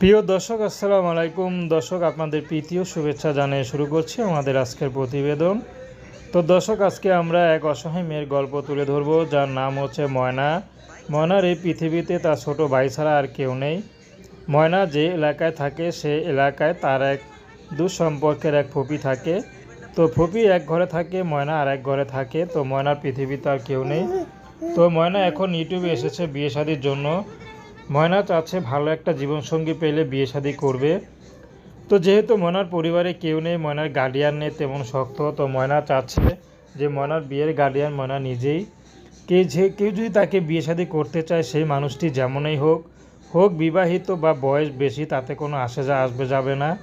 প্রিয় দর্শক, আসসালামু আলাইকুম। দর্শক, আপনাদের প্রীতি ও শুভেচ্ছা জানিয়ে শুরু করছি আমাদের আজকের প্রতিবেদন। তো দর্শক, আজকে আমরা এক অসহায় মেয়ের গল্প তুলে ধরব, যার নাম হচ্ছে ময়না। ময়নার এই পৃথিবীতে তার ছোট ভাই ছাড়া আর কেউ নেই। ময়না যে এলাকায় থাকে, সে এলাকায় তার এক দুঃসম্পর্কের এক ফপি থাকে। তো ফপি এক ঘরে থাকে, ময়না আর এক ঘরে থাকে। তো ময়নার পৃথিবীতে আর কেউ নেই। তো ময়না এখন ইউটিউবে এসেছে বিয়ে শাদির জন্য। ময়না চাচ্ছে ভালো একটা জীবনসঙ্গী পেলে বিয়ে শাদি করবে। তো যেহেতু ময়নার পরিবারে কেউ নেই, ময়নার গার্ডিয়ান নেই, তেমন শক্ত, তো ময়না চাচ্ছে যে ময়নার বিয়ের গার্ডিয়ান ময়না নিজেই। কে যে, কেউ যদি তাকে বিয়ে শাদি করতে চায়, সেই মানুষটি যেমনই হোক হোক বিবাহিত বা বয়স বেশি, তাতে কোনো আসে যা আসবে যাবে না।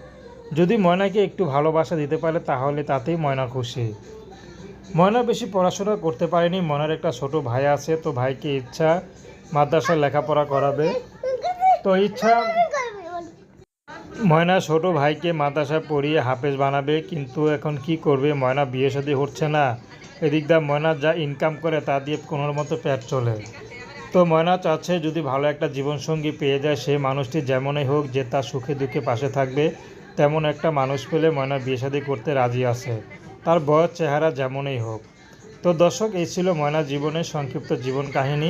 যদি ময়নাকে একটু ভালোবাসা দিতে পারে, তাহলে তাতেই ময়না খুশি। ময়না বেশি পড়াশোনা করতে পারেনি, ময়নার একটা ছোট ভাই আছে, তো ভাইকে ইচ্ছা মাদ্রাসায় লেখাপড়া করাবে। তো ইচ্ছা ময়না ছোট ভাইকে মাদ্রাসায় পড়িয়ে হাফেজ বানাবে, কিন্তু এখন কি করবে? ময়না বিয়ে শাদী হচ্ছে না। এদিক দা ময়না যা ইনকাম করে, তা দিয়ে কোনো মতো পেট চলে। তো ময়না চাচ্ছে যদি ভালো একটা জীবনসঙ্গী পেয়ে যায় সেই মানুষটি যেমনই হোক যে তার সুখে দুঃখে পাশে থাকবে, তেমন একটা মানুষ পেলে ময়না বিয়ে শাদী করতে রাজি আছে। তার বয়স, চেহারা যেমনই হোক। তো দর্শক, এই ছিল ময়না জীবনের সংক্ষিপ্ত জীবন কাহিনী।